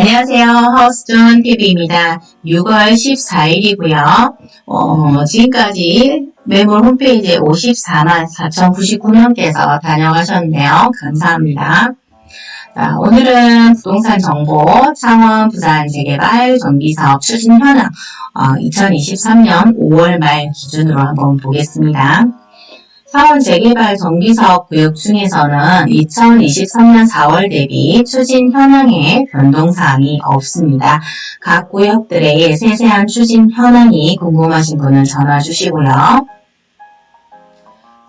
안녕하세요. 하우스존 TV입니다. 6월 14일이고요. 어, 지금까지 매물 홈페이지에 54만 4,099명께서 다녀가셨네요. 감사합니다. 자, 오늘은 부동산 정보, 창원 부산 재개발 정비사업 추진 현황, 어, 2023년 5월 말 기준으로 한번 보겠습니다. 사원 재개발 정비사업 구역 중에서는 2023년 4월 대비 추진 현황에 변동사항이 없습니다. 각 구역들의 세세한 추진 현황이 궁금하신 분은 전화 주시고요.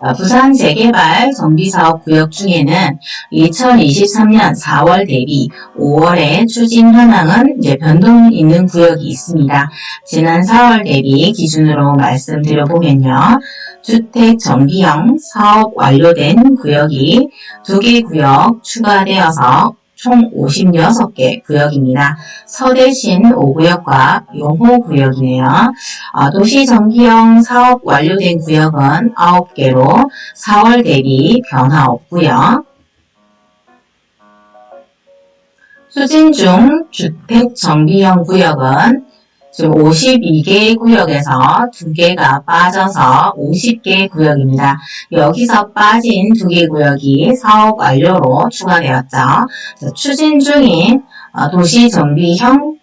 어, 부산 재개발 정비사업 구역 중에는 2023년 4월 대비 5월에 추진 현황은 이제 변동 있는 구역이 있습니다. 지난 4월 대비 기준으로 말씀드려보면요. 주택 정비형 사업 완료된 구역이 2개 구역 추가되어서 총 56개 구역입니다. 서대신 5구역과 용호 구역이네요. 어, 도시 정비형 사업 완료된 구역은 9개로 4월 대비 변화 없고요. 추진 중 주택 정비형 구역은 지금 52개 구역에서 2개가 빠져서 50개 구역입니다. 여기서 빠진 2개 구역이 사업 완료로 추가되었죠. 추진 중인 어, 도시 정비형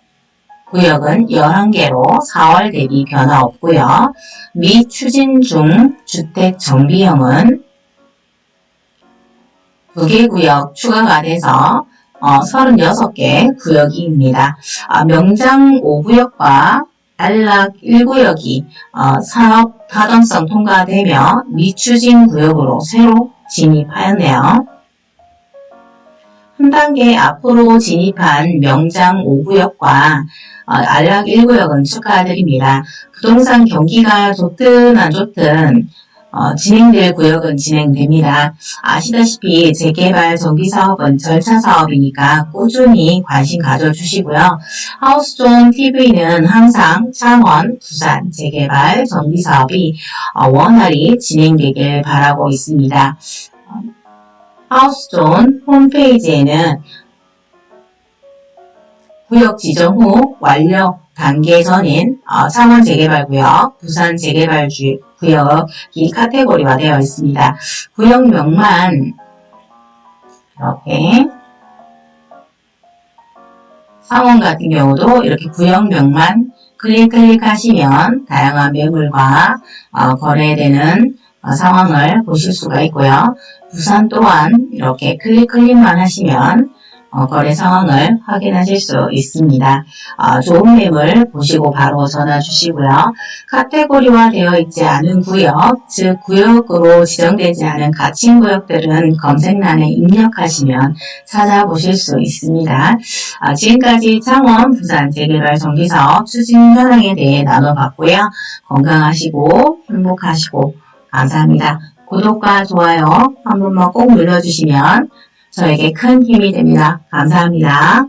구역은 11개로 4월 대비 변화 없고요. 미 추진 중 주택 정비형은 2개 구역 추가가 돼서 어, 36개 구역입니다. 아, 명장 5구역과 안락 1구역이 어, 사업 타당성 통과되며 미추진 구역으로 새로 진입하였네요. 한 단계 앞으로 진입한 명장 5구역과 어, 안락 1구역은 축하드립니다. 부동산 경기가 좋든 안 좋든 어, 진행될 구역은 진행됩니다. 아시다시피 재개발 정비사업은 절차 사업이니까 꾸준히 관심 가져주시고요. 하우스존 TV는 항상 창원, 부산 재개발 정비사업이 어, 원활히 진행되길 바라고 있습니다. 어, 하우스존 홈페이지에는 구역 지정 후 완료 단계 전인 어, 창원 재개발구역, 부산 재개발주 구역이 카테고리화 되어 있습니다. 구역명만 이렇게 상원 같은 경우도 이렇게 구역명만 클릭 클릭하시면 다양한 매물과 어, 거래되는 어, 상황을 보실 수가 있고요. 부산 또한 이렇게 클릭 클릭만 하시면 어, 거래 상황을 확인하실 수 있습니다. 어, 좋은 매물 보시고 바로 전화 주시고요. 카테고리화 되어 있지 않은 구역, 즉 구역으로 지정되지 않은 가칭 구역들은 검색란에 입력하시면 찾아보실 수 있습니다. 어, 지금까지 창원 부산 재개발 정비사업 추진 현황에 대해 나눠봤고요. 건강하시고 행복하시고 감사합니다. 구독과 좋아요 한 번만 꼭 눌러주시면 저에게 큰 힘이 됩니다. 감사합니다.